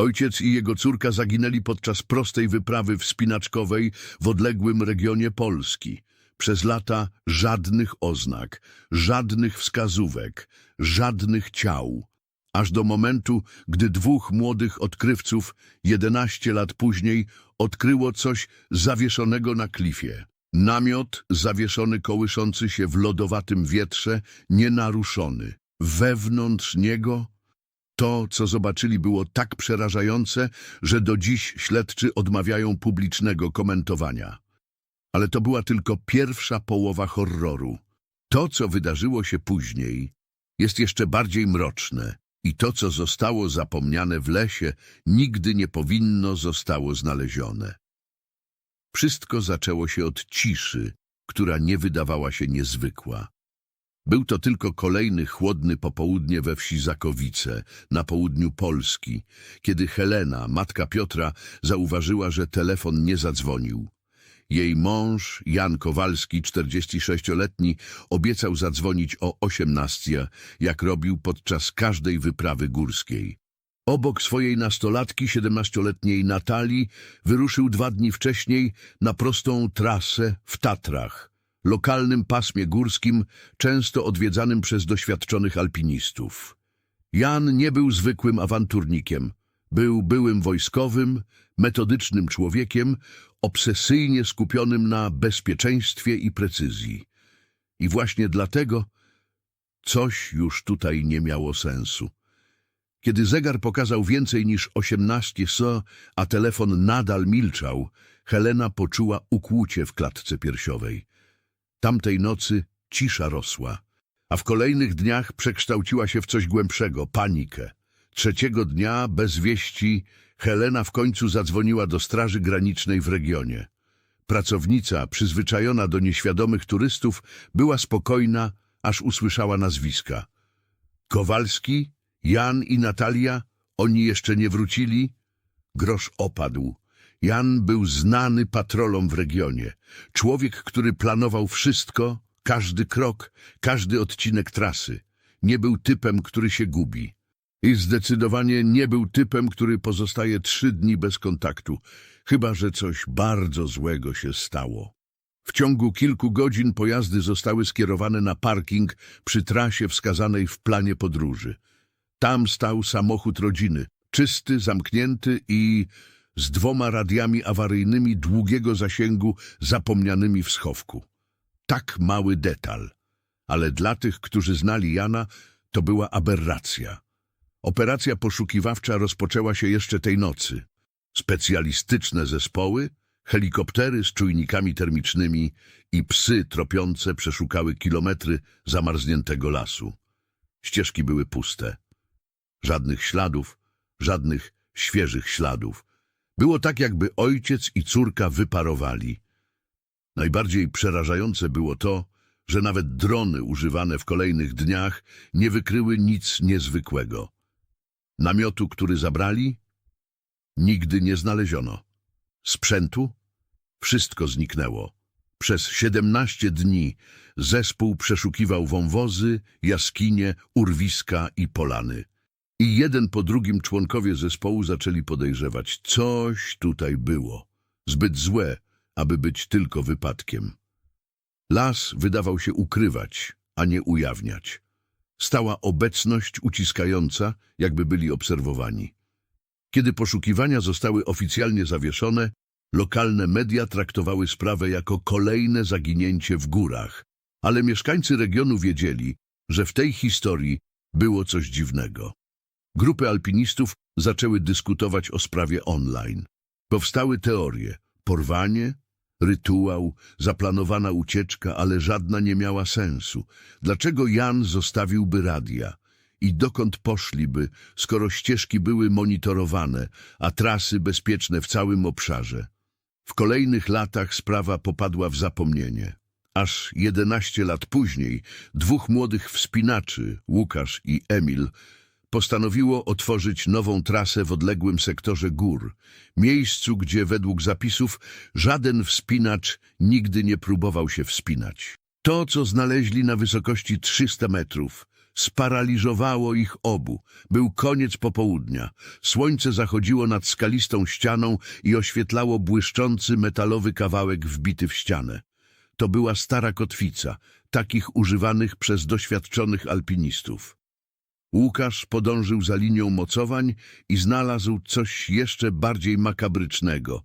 Ojciec i jego córka zaginęli podczas prostej wyprawy wspinaczkowej w odległym regionie Polski. Przez lata żadnych oznak, żadnych wskazówek, żadnych ciał. Aż do momentu, gdy dwóch młodych odkrywców, 11 lat później, odkryło coś zawieszonego na klifie. Namiot zawieszony kołyszący się w lodowatym wietrze, nienaruszony. Wewnątrz niego to, co zobaczyli, było tak przerażające, że do dziś śledczy odmawiają publicznego komentowania. Ale to była tylko pierwsza połowa horroru. To, co wydarzyło się później, jest jeszcze bardziej mroczne i to, co zostało zapomniane w lesie, nigdy nie powinno zostało znalezione. Wszystko zaczęło się od ciszy, która nie wydawała się niezwykła. Był to tylko kolejny chłodny popołudnie we wsi Zakowice, na południu Polski, kiedy Helena, matka Piotra, zauważyła, że telefon nie zadzwonił. Jej mąż, Jan Kowalski, 46-letni, obiecał zadzwonić o 18, jak robił podczas każdej wyprawy górskiej. Obok swojej nastolatki, 17-letniej Natalii, wyruszył dwa dni wcześniej na prostą trasę w Tatrach, lokalnym pasmie górskim, często odwiedzanym przez doświadczonych alpinistów. Jan nie był zwykłym awanturnikiem. Był byłym wojskowym, metodycznym człowiekiem, obsesyjnie skupionym na bezpieczeństwie i precyzji. I właśnie dlatego coś już tutaj nie miało sensu. Kiedy zegar pokazał więcej niż 18 so, a telefon nadal milczał, Helena poczuła ukłucie w klatce piersiowej. Tamtej nocy cisza rosła, a w kolejnych dniach przekształciła się w coś głębszego, panikę. Trzeciego dnia, bez wieści, Helena w końcu zadzwoniła do Straży Granicznej w regionie. Pracownica, przyzwyczajona do nieświadomych turystów, była spokojna, aż usłyszała nazwiska. Kowalski, Jan i Natalia, oni jeszcze nie wrócili? Grosz opadł. Jan był znany patrolom w regionie. Człowiek, który planował wszystko, każdy krok, każdy odcinek trasy. Nie był typem, który się gubi. I zdecydowanie nie był typem, który pozostaje trzy dni bez kontaktu, chyba że coś bardzo złego się stało. W ciągu kilku godzin pojazdy zostały skierowane na parking przy trasie wskazanej w planie podróży. Tam stał samochód rodziny, czysty, zamknięty i z dwoma radiami awaryjnymi długiego zasięgu zapomnianymi w schowku. Tak mały detal, ale dla tych, którzy znali Jana, to była aberracja. Operacja poszukiwawcza rozpoczęła się jeszcze tej nocy. Specjalistyczne zespoły, helikoptery z czujnikami termicznymi i psy tropiące przeszukały kilometry zamarzniętego lasu. Ścieżki były puste. Żadnych śladów, żadnych świeżych śladów. Było tak, jakby ojciec i córka wyparowali. Najbardziej przerażające było to, że nawet drony używane w kolejnych dniach nie wykryły nic niezwykłego. Namiotu, który zabrali? Nigdy nie znaleziono. Sprzętu? Wszystko zniknęło. Przez siedemnaście dni zespół przeszukiwał wąwozy, jaskinie, urwiska i polany. I jeden po drugim członkowie zespołu zaczęli podejrzewać, coś tutaj było. Zbyt złe, aby być tylko wypadkiem. Las wydawał się ukrywać, a nie ujawniać. Stała obecność uciskająca, jakby byli obserwowani. Kiedy poszukiwania zostały oficjalnie zawieszone, lokalne media traktowały sprawę jako kolejne zaginięcie w górach, ale mieszkańcy regionu wiedzieli, że w tej historii było coś dziwnego. Grupy alpinistów zaczęły dyskutować o sprawie online. Powstały teorie, porwanie, rytuał, zaplanowana ucieczka, ale żadna nie miała sensu. Dlaczego Jan zostawiłby radia? I dokąd poszliby, skoro ścieżki były monitorowane, a trasy bezpieczne w całym obszarze? W kolejnych latach sprawa popadła w zapomnienie. Aż 11 lat później dwóch młodych wspinaczy, Łukasz i Emil, postanowiło otworzyć nową trasę w odległym sektorze gór, miejscu, gdzie według zapisów żaden wspinacz nigdy nie próbował się wspinać. To, co znaleźli na wysokości 300 metrów, Sparaliżowało ich obu. Był koniec popołudnia. Słońce zachodziło nad skalistą ścianą i oświetlało błyszczący metalowy kawałek wbity w ścianę. To była stara kotwica, takich używanych przez doświadczonych alpinistów. Łukasz podążył za linią mocowań i znalazł coś jeszcze bardziej makabrycznego.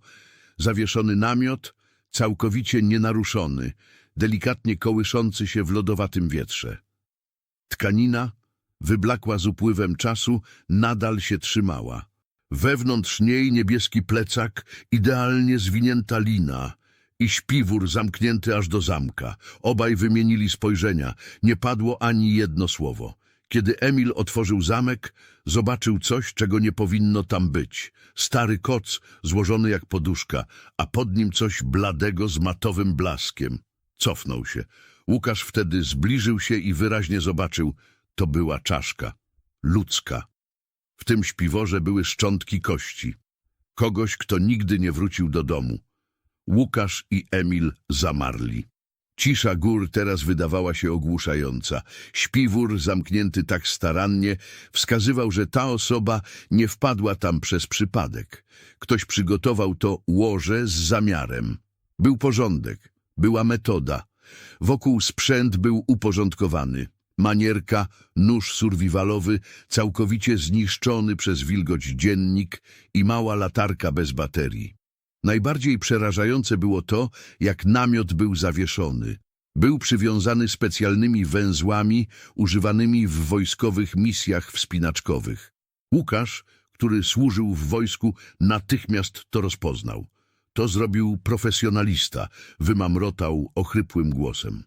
Zawieszony namiot, całkowicie nienaruszony, delikatnie kołyszący się w lodowatym wietrze. Tkanina, wyblakła z upływem czasu, nadal się trzymała. Wewnątrz niej niebieski plecak, idealnie zwinięta lina i śpiwór zamknięty aż do zamka. Obaj wymienili spojrzenia, nie padło ani jedno słowo. Kiedy Emil otworzył zamek, zobaczył coś, czego nie powinno tam być. Stary koc, złożony jak poduszka, a pod nim coś bladego z matowym blaskiem. Cofnął się. Łukasz wtedy zbliżył się i wyraźnie zobaczył, to była czaszka. Ludzka. W tym śpiworze były szczątki kości. Kogoś, kto nigdy nie wrócił do domu. Łukasz i Emil zamarli. Cisza gór teraz wydawała się ogłuszająca. Śpiwór, zamknięty tak starannie, wskazywał, że ta osoba nie wpadła tam przez przypadek. Ktoś przygotował to łoże z zamiarem. Był porządek, była metoda. Wokół sprzęt był uporządkowany. Manierka, nóż survivalowy, całkowicie zniszczony przez wilgoć dziennik i mała latarka bez baterii. Najbardziej przerażające było to, jak namiot był zawieszony. Był przywiązany specjalnymi węzłami używanymi w wojskowych misjach wspinaczkowych. Łukasz, który służył w wojsku, natychmiast to rozpoznał. To zrobił profesjonalista, wymamrotał ochrypłym głosem.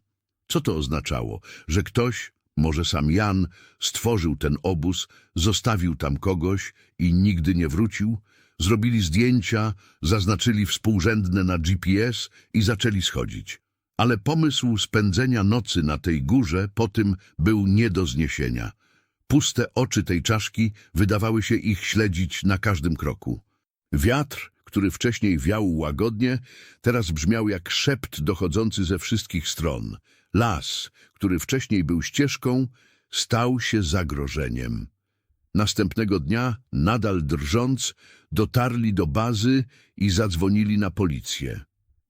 Co to oznaczało? Że ktoś, może sam Jan, stworzył ten obóz, zostawił tam kogoś i nigdy nie wrócił? Zrobili zdjęcia, zaznaczyli współrzędne na GPS i zaczęli schodzić. Ale pomysł spędzenia nocy na tej górze po tym był nie do zniesienia. Puste oczy tej czaszki wydawały się ich śledzić na każdym kroku. Wiatr, który wcześniej wiał łagodnie, teraz brzmiał jak szept dochodzący ze wszystkich stron. Las, który wcześniej był ścieżką, stał się zagrożeniem. Następnego dnia, nadal drżąc, dotarli do bazy i zadzwonili na policję.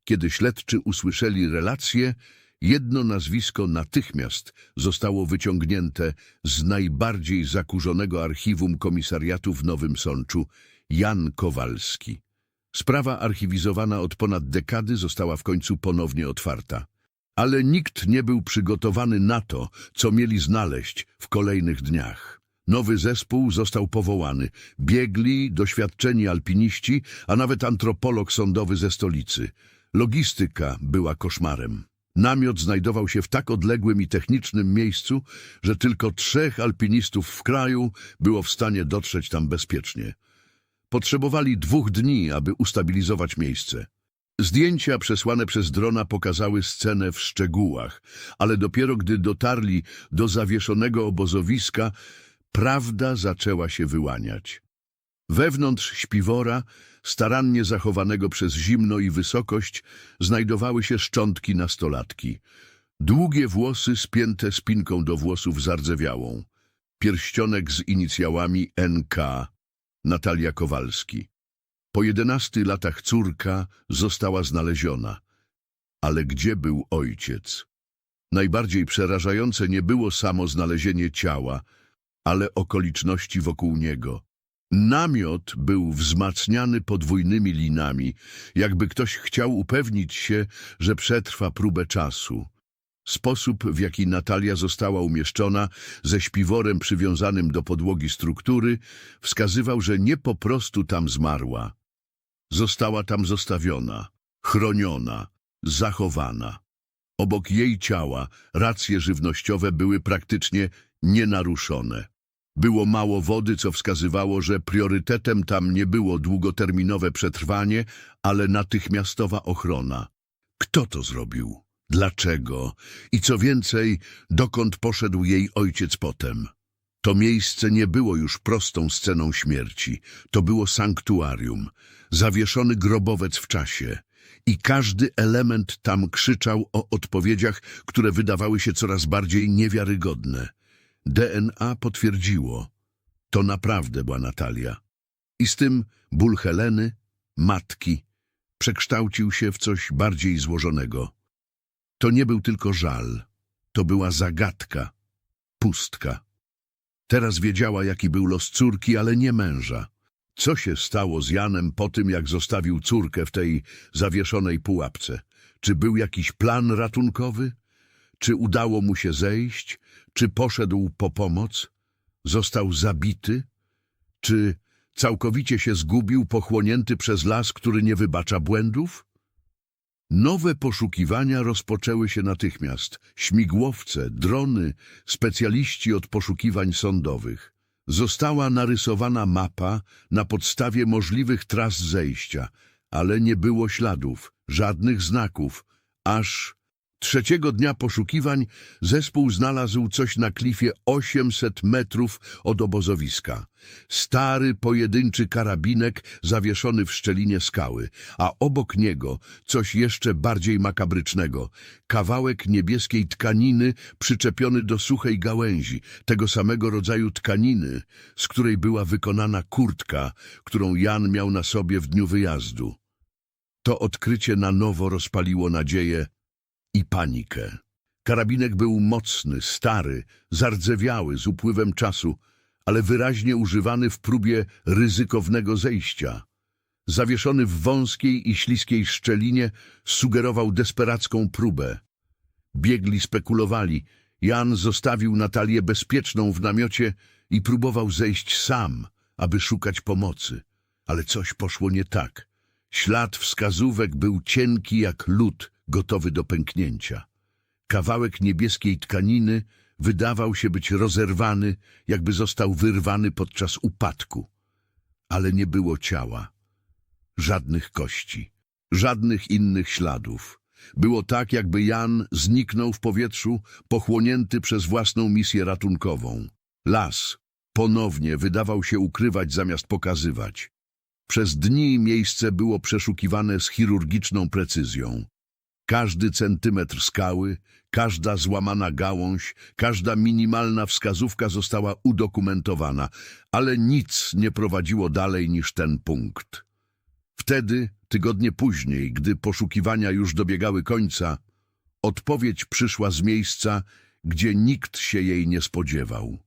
Kiedy śledczy usłyszeli relację, jedno nazwisko natychmiast zostało wyciągnięte z najbardziej zakurzonego archiwum komisariatu w Nowym Sączu Jan Kowalski. Sprawa archiwizowana od ponad dekady została w końcu ponownie otwarta. Ale nikt nie był przygotowany na to, co mieli znaleźć w kolejnych dniach. Nowy zespół został powołany. Biegli, doświadczeni alpiniści, a nawet antropolog sądowy ze stolicy. Logistyka była koszmarem. Namiot znajdował się w tak odległym i technicznym miejscu, że tylko trzech alpinistów w kraju było w stanie dotrzeć tam bezpiecznie. Potrzebowali dwóch dni, aby ustabilizować miejsce. Zdjęcia przesłane przez drona pokazały scenę w szczegółach, ale dopiero gdy dotarli do zawieszonego obozowiska, prawda zaczęła się wyłaniać. Wewnątrz śpiwora, starannie zachowanego przez zimno i wysokość, znajdowały się szczątki nastolatki. Długie włosy spięte spinką do włosów zardzewiałą. Pierścionek z inicjałami NK. Natalia Kowalski. Po jedenastu latach córka została znaleziona. Ale gdzie był ojciec? Najbardziej przerażające nie było samo znalezienie ciała, ale okoliczności wokół niego. Namiot był wzmacniany podwójnymi linami, jakby ktoś chciał upewnić się, że przetrwa próbę czasu. Sposób, w jaki Natalia została umieszczona ze śpiworem przywiązanym do podłogi struktury, wskazywał, że nie po prostu tam zmarła. Została tam zostawiona, chroniona, zachowana. Obok jej ciała racje żywnościowe były praktycznie nienaruszone. Było mało wody, co wskazywało, że priorytetem tam nie było długoterminowe przetrwanie, ale natychmiastowa ochrona. Kto to zrobił? Dlaczego? I co więcej, dokąd poszedł jej ojciec potem? To miejsce nie było już prostą sceną śmierci. To było sanktuarium, zawieszony grobowiec w czasie. I każdy element tam krzyczał o odpowiedziach, które wydawały się coraz bardziej niewiarygodne. DNA potwierdziło, to naprawdę była Natalia. I z tym ból Heleny, matki, przekształcił się w coś bardziej złożonego. To nie był tylko żal, to była zagadka, pustka. Teraz wiedziała, jaki był los córki, ale nie męża. Co się stało z Janem po tym, jak zostawił córkę w tej zawieszonej pułapce? Czy był jakiś plan ratunkowy? Czy udało mu się zejść? Czy poszedł po pomoc? Został zabity? Czy całkowicie się zgubił, pochłonięty przez las, który nie wybacza błędów? Nowe poszukiwania rozpoczęły się natychmiast. Śmigłowce, drony, specjaliści od poszukiwań sądowych. Została narysowana mapa na podstawie możliwych tras zejścia, ale nie było śladów, żadnych znaków, aż trzeciego dnia poszukiwań zespół znalazł coś na klifie 800 metrów od obozowiska. Stary, pojedynczy karabinek zawieszony w szczelinie skały, a obok niego coś jeszcze bardziej makabrycznego. Kawałek niebieskiej tkaniny przyczepiony do suchej gałęzi, tego samego rodzaju tkaniny, z której była wykonana kurtka, którą Jan miał na sobie w dniu wyjazdu. To odkrycie na nowo rozpaliło nadzieję i panikę. Karabinek był mocny, stary, zardzewiały z upływem czasu, ale wyraźnie używany w próbie ryzykownego zejścia. Zawieszony w wąskiej i śliskiej szczelinie sugerował desperacką próbę. Biegli spekulowali. Jan zostawił Natalię bezpieczną w namiocie i próbował zejść sam, aby szukać pomocy. Ale coś poszło nie tak. Ślad wskazówek był cienki jak lód, gotowy do pęknięcia. Kawałek niebieskiej tkaniny wydawał się być rozerwany, jakby został wyrwany podczas upadku. Ale nie było ciała. Żadnych kości, żadnych innych śladów. Było tak, jakby Jan zniknął w powietrzu, pochłonięty przez własną misję ratunkową. Las ponownie wydawał się ukrywać zamiast pokazywać. Przez dni miejsce było przeszukiwane z chirurgiczną precyzją. Każdy centymetr skały, każda złamana gałąź, każda minimalna wskazówka została udokumentowana, ale nic nie prowadziło dalej niż ten punkt. Wtedy, tygodnie później, gdy poszukiwania już dobiegały końca, odpowiedź przyszła z miejsca, gdzie nikt się jej nie spodziewał.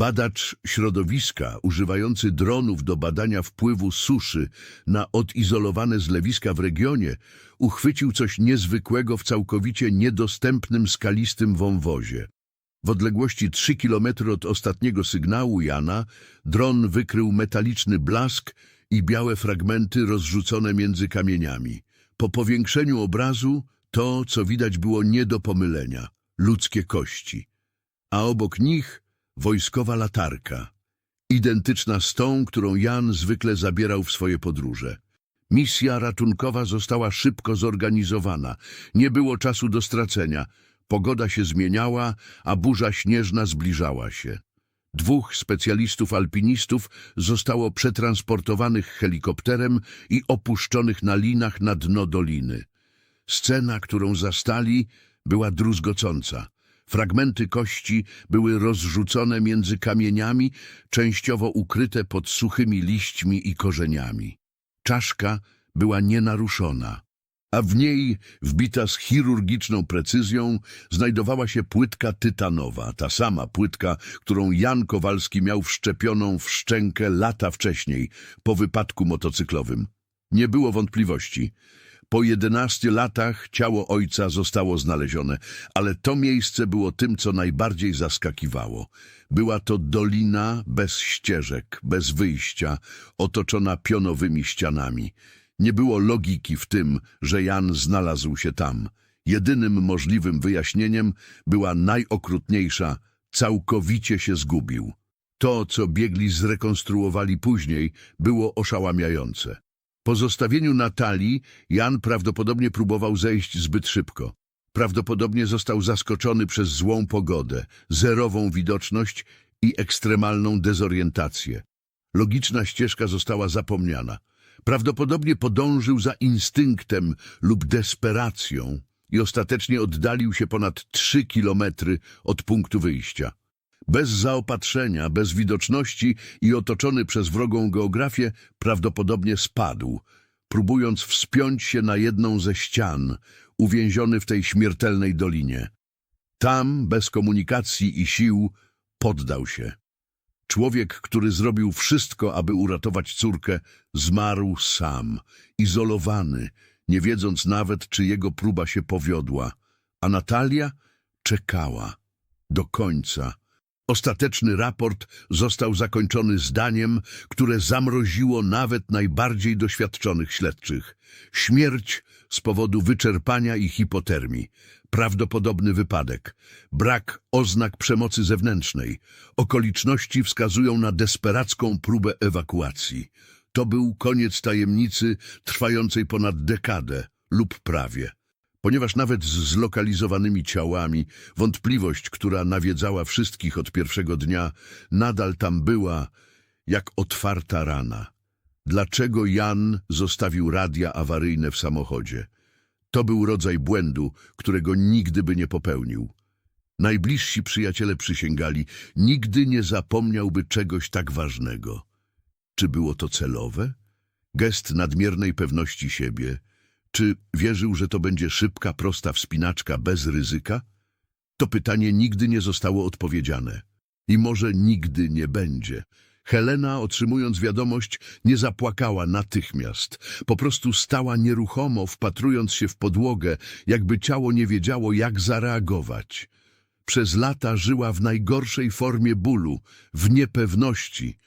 Badacz środowiska, używający dronów do badania wpływu suszy na odizolowane zlewiska w regionie, uchwycił coś niezwykłego w całkowicie niedostępnym skalistym wąwozie. W odległości 3 km od ostatniego sygnału Jana dron wykrył metaliczny blask i białe fragmenty rozrzucone między kamieniami. Po powiększeniu obrazu to, co widać było nie do pomylenia – ludzkie kości. A obok nich wojskowa latarka, identyczna z tą, którą Jan zwykle zabierał w swoje podróże. Misja ratunkowa została szybko zorganizowana. Nie było czasu do stracenia. Pogoda się zmieniała, a burza śnieżna zbliżała się. Dwóch specjalistów alpinistów zostało przetransportowanych helikopterem i opuszczonych na linach na dno doliny. Scena, którą zastali, była druzgocąca. Fragmenty kości były rozrzucone między kamieniami, częściowo ukryte pod suchymi liśćmi i korzeniami. Czaszka była nienaruszona, a w niej, wbita z chirurgiczną precyzją, znajdowała się płytka tytanowa, ta sama płytka, którą Jan Kowalski miał wszczepioną w szczękę lata wcześniej, po wypadku motocyklowym. Nie było wątpliwości. Po jedenastu latach ciało ojca zostało znalezione, ale to miejsce było tym, co najbardziej zaskakiwało. Była to dolina bez ścieżek, bez wyjścia, otoczona pionowymi ścianami. Nie było logiki w tym, że Jan znalazł się tam. Jedynym możliwym wyjaśnieniem była najokrutniejsza – całkowicie się zgubił. To, co biegli zrekonstruowali później, było oszałamiające. Po zostawieniu Natalii Jan prawdopodobnie próbował zejść zbyt szybko. Prawdopodobnie został zaskoczony przez złą pogodę, zerową widoczność i ekstremalną dezorientację. Logiczna ścieżka została zapomniana. Prawdopodobnie podążył za instynktem lub desperacją i ostatecznie oddalił się ponad trzy kilometry od punktu wyjścia. Bez zaopatrzenia, bez widoczności i otoczony przez wrogą geografię, prawdopodobnie spadł, próbując wspiąć się na jedną ze ścian, uwięziony w tej śmiertelnej dolinie. Tam, bez komunikacji i sił, poddał się. Człowiek, który zrobił wszystko, aby uratować córkę, zmarł sam, izolowany, nie wiedząc nawet, czy jego próba się powiodła. A Natalia czekała do końca. Ostateczny raport został zakończony zdaniem, które zamroziło nawet najbardziej doświadczonych śledczych. Śmierć z powodu wyczerpania i hipotermii. Prawdopodobny wypadek. Brak oznak przemocy zewnętrznej. Okoliczności wskazują na desperacką próbę ewakuacji. To był koniec tajemnicy trwającej ponad dekadę lub prawie. Ponieważ nawet z zlokalizowanymi ciałami, wątpliwość, która nawiedzała wszystkich od pierwszego dnia, nadal tam była, jak otwarta rana. Dlaczego Jan zostawił radia awaryjne w samochodzie? To był rodzaj błędu, którego nigdy by nie popełnił. Najbliżsi przyjaciele przysięgali, nigdy nie zapomniałby czegoś tak ważnego. Czy było to celowe? Gest nadmiernej pewności siebie? Czy wierzył, że to będzie szybka, prosta wspinaczka bez ryzyka? To pytanie nigdy nie zostało odpowiedziane. I może nigdy nie będzie. Helena, otrzymując wiadomość, nie zapłakała natychmiast. Po prostu stała nieruchomo, wpatrując się w podłogę, jakby ciało nie wiedziało, jak zareagować. Przez lata żyła w najgorszej formie bólu, w niepewności.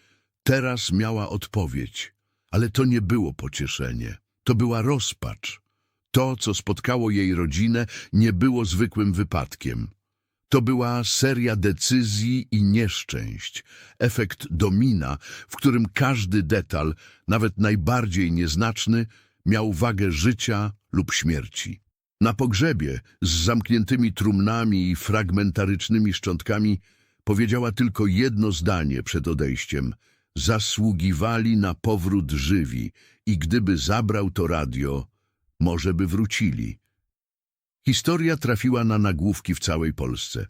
Teraz miała odpowiedź, ale to nie było pocieszenie. To była rozpacz. To, co spotkało jej rodzinę, nie było zwykłym wypadkiem. To była seria decyzji i nieszczęść, efekt domina, w którym każdy detal, nawet najbardziej nieznaczny, miał wagę życia lub śmierci. Na pogrzebie z zamkniętymi trumnami i fragmentarycznymi szczątkami powiedziała tylko jedno zdanie przed odejściem. Zasługiwali na powrót żywi i gdyby zabrał to radio, może by wrócili. Historia trafiła na nagłówki w całej Polsce.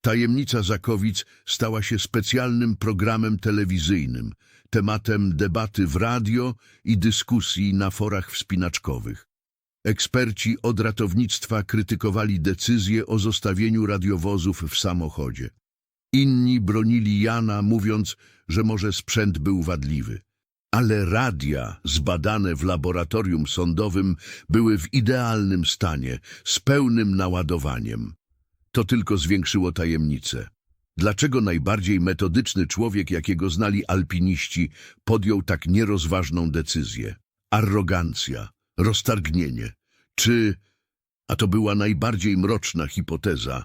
Tajemnica Zakowic stała się specjalnym programem telewizyjnym, tematem debaty w radio i dyskusji na forach wspinaczkowych. Eksperci od ratownictwa krytykowali decyzję o zostawieniu radiowozów w samochodzie. Inni bronili Jana, mówiąc, że może sprzęt był wadliwy. Ale radia, zbadane w laboratorium sądowym, były w idealnym stanie, z pełnym naładowaniem. To tylko zwiększyło tajemnicę. Dlaczego najbardziej metodyczny człowiek, jakiego znali alpiniści, podjął tak nierozważną decyzję? Arrogancja, roztargnienie. Czy, a to była najbardziej mroczna hipoteza,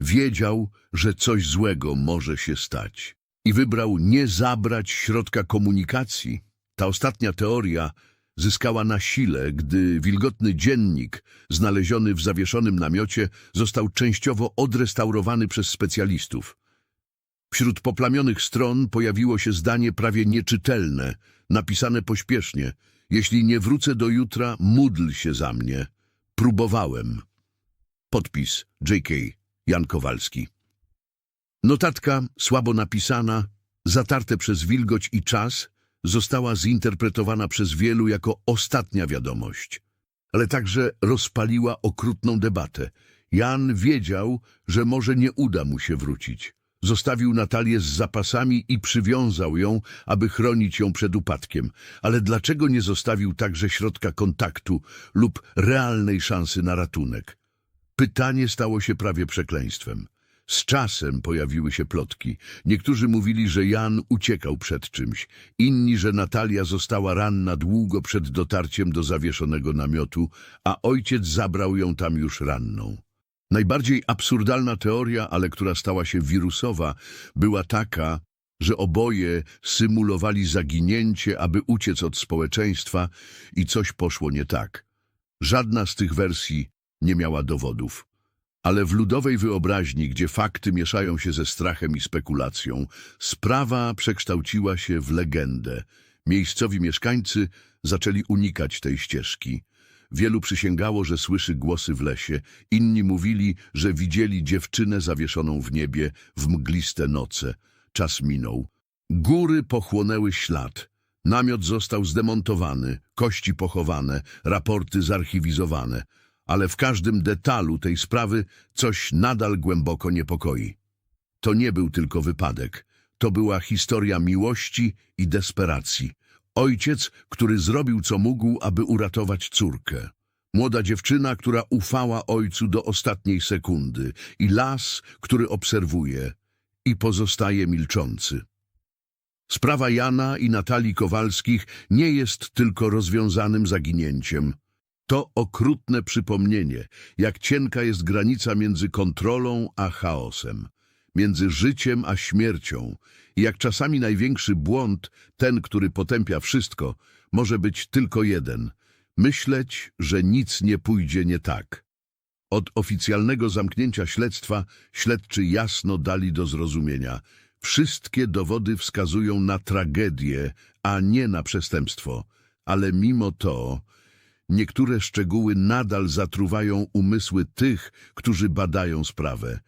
wiedział, że coś złego może się stać i wybrał nie zabrać środka komunikacji. Ta ostatnia teoria zyskała na sile, gdy wilgotny dziennik, znaleziony w zawieszonym namiocie, został częściowo odrestaurowany przez specjalistów. Wśród poplamionych stron pojawiło się zdanie prawie nieczytelne, napisane pośpiesznie. Jeśli nie wrócę do jutra, módl się za mnie. Próbowałem. Podpis J.K. Jan Kowalski. Notatka, słabo napisana, zatarte przez wilgoć i czas, została zinterpretowana przez wielu jako ostatnia wiadomość, ale także rozpaliła okrutną debatę. Jan wiedział, że może nie uda mu się wrócić. Zostawił Natalię z zapasami i przywiązał ją, aby chronić ją przed upadkiem. Ale dlaczego nie zostawił także środka kontaktu lub realnej szansy na ratunek? Pytanie stało się prawie przekleństwem. Z czasem pojawiły się plotki. Niektórzy mówili, że Jan uciekał przed czymś, inni, że Natalia została ranna długo przed dotarciem do zawieszonego namiotu, a ojciec zabrał ją tam już ranną. Najbardziej absurdalna teoria, ale która stała się wirusowa, była taka, że oboje symulowali zaginięcie, aby uciec od społeczeństwa i coś poszło nie tak. Żadna z tych wersji nie miała dowodów. Ale w ludowej wyobraźni, gdzie fakty mieszają się ze strachem i spekulacją, sprawa przekształciła się w legendę. Miejscowi mieszkańcy zaczęli unikać tej ścieżki. Wielu przysięgało, że słyszy głosy w lesie, inni mówili, że widzieli dziewczynę zawieszoną w niebie w mgliste noce. Czas minął. Góry pochłonęły ślad. Namiot został zdemontowany, kości pochowane, raporty zarchiwizowane, ale w każdym detalu tej sprawy coś nadal głęboko niepokoi. To nie był tylko wypadek. To była historia miłości i desperacji. Ojciec, który zrobił co mógł, aby uratować córkę. Młoda dziewczyna, która ufała ojcu do ostatniej sekundy. I las, który obserwuje i pozostaje milczący. Sprawa Jana i Natalii Kowalskich nie jest tylko rozwiązanym zaginięciem. To okrutne przypomnienie, jak cienka jest granica między kontrolą a chaosem, między życiem a śmiercią i jak czasami największy błąd, ten, który potępia wszystko, może być tylko jeden – myśleć, że nic nie pójdzie nie tak. Od oficjalnego zamknięcia śledztwa śledczy jasno dali do zrozumienia – Wszystkie dowody wskazują na tragedię, a nie na przestępstwo. Ale mimo to niektóre szczegóły nadal zatruwają umysły tych, którzy badają sprawę.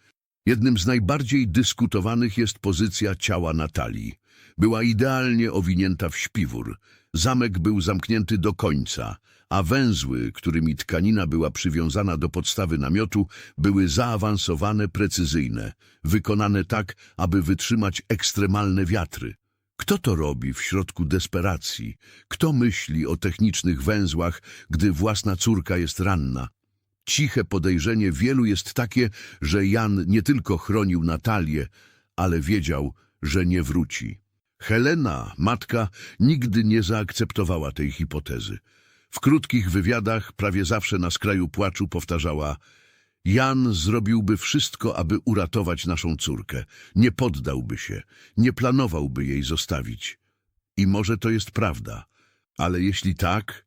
Jednym z najbardziej dyskutowanych jest pozycja ciała Natalii. Była idealnie owinięta w śpiwór. Zamek był zamknięty do końca, a węzły, którymi tkanina była przywiązana do podstawy namiotu, były zaawansowane, precyzyjne, wykonane tak, aby wytrzymać ekstremalne wiatry. Kto to robi w środku desperacji? Kto myśli o technicznych węzłach, gdy własna córka jest ranna? Ciche podejrzenie wielu jest takie, że Jan nie tylko chronił Natalię, ale wiedział, że nie wróci. Helena, matka, nigdy nie zaakceptowała tej hipotezy. W krótkich wywiadach, prawie zawsze na skraju płaczu, powtarzała Jan zrobiłby wszystko, aby uratować naszą córkę. Nie poddałby się, nie planowałby jej zostawić. I może to jest prawda, ale jeśli tak,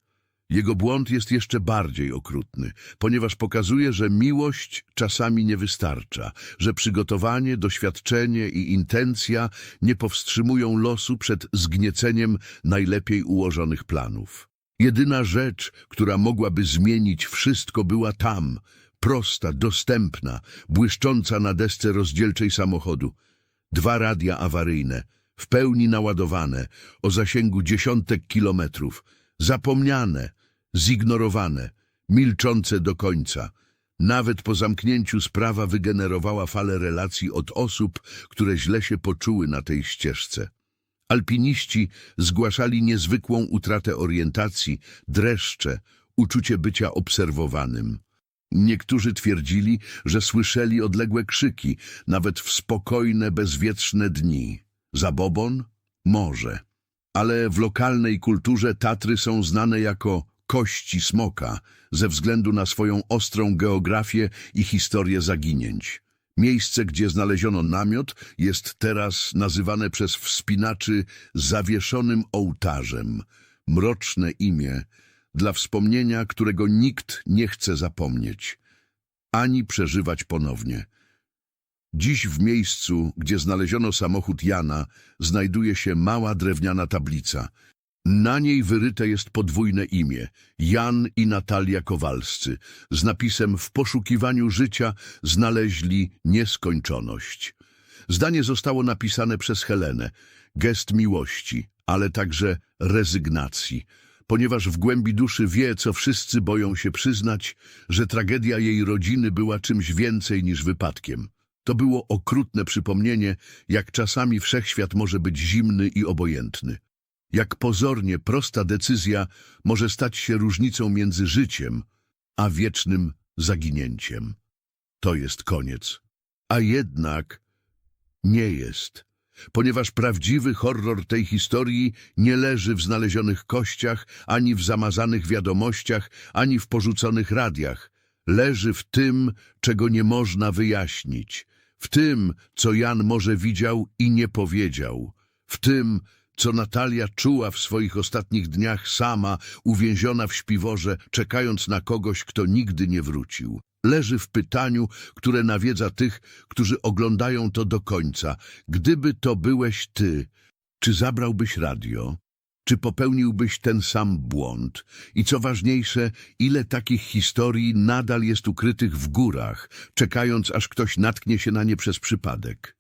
jego błąd jest jeszcze bardziej okrutny, ponieważ pokazuje, że miłość czasami nie wystarcza, że przygotowanie, doświadczenie i intencja nie powstrzymują losu przed zgnieceniem najlepiej ułożonych planów. Jedyna rzecz, która mogłaby zmienić wszystko, była tam, prosta, dostępna, błyszcząca na desce rozdzielczej samochodu. Dwa radia awaryjne, w pełni naładowane, o zasięgu dziesiątek kilometrów, zapomniane, zignorowane, milczące do końca. Nawet po zamknięciu sprawa wygenerowała falę relacji od osób, które źle się poczuły na tej ścieżce. Alpiniści zgłaszali niezwykłą utratę orientacji, dreszcze, uczucie bycia obserwowanym. Niektórzy twierdzili, że słyszeli odległe krzyki, nawet w spokojne, bezwietrzne dni. Zabobon? Może. Ale w lokalnej kulturze Tatry są znane jako kości smoka ze względu na swoją ostrą geografię i historię zaginięć. Miejsce, gdzie znaleziono namiot, jest teraz nazywane przez wspinaczy zawieszonym ołtarzem. Mroczne imię dla wspomnienia, którego nikt nie chce zapomnieć, ani przeżywać ponownie. Dziś w miejscu, gdzie znaleziono samochód Jana, znajduje się mała drewniana tablica. Na niej wyryte jest podwójne imię Jan i Natalia Kowalscy z napisem W poszukiwaniu życia znaleźli nieskończoność. Zdanie zostało napisane przez Helenę, gest miłości, ale także rezygnacji, ponieważ w głębi duszy wie, co wszyscy boją się przyznać, że tragedia jej rodziny była czymś więcej niż wypadkiem. To było okrutne przypomnienie, jak czasami wszechświat może być zimny i obojętny. Jak pozornie prosta decyzja może stać się różnicą między życiem a wiecznym zaginięciem. To jest koniec. A jednak nie jest, ponieważ prawdziwy horror tej historii nie leży w znalezionych kościach, ani w zamazanych wiadomościach, ani w porzuconych radiach. Leży w tym, czego nie można wyjaśnić, w tym, co Jan może widział i nie powiedział, w tym, co Natalia czuła w swoich ostatnich dniach sama, uwięziona w śpiworze, czekając na kogoś, kto nigdy nie wrócił. Leży w pytaniu, które nawiedza tych, którzy oglądają to do końca. Gdyby to byłeś ty, czy zabrałbyś radio? Czy popełniłbyś ten sam błąd? I co ważniejsze, ile takich historii nadal jest ukrytych w górach, czekając aż ktoś natknie się na nie przez przypadek?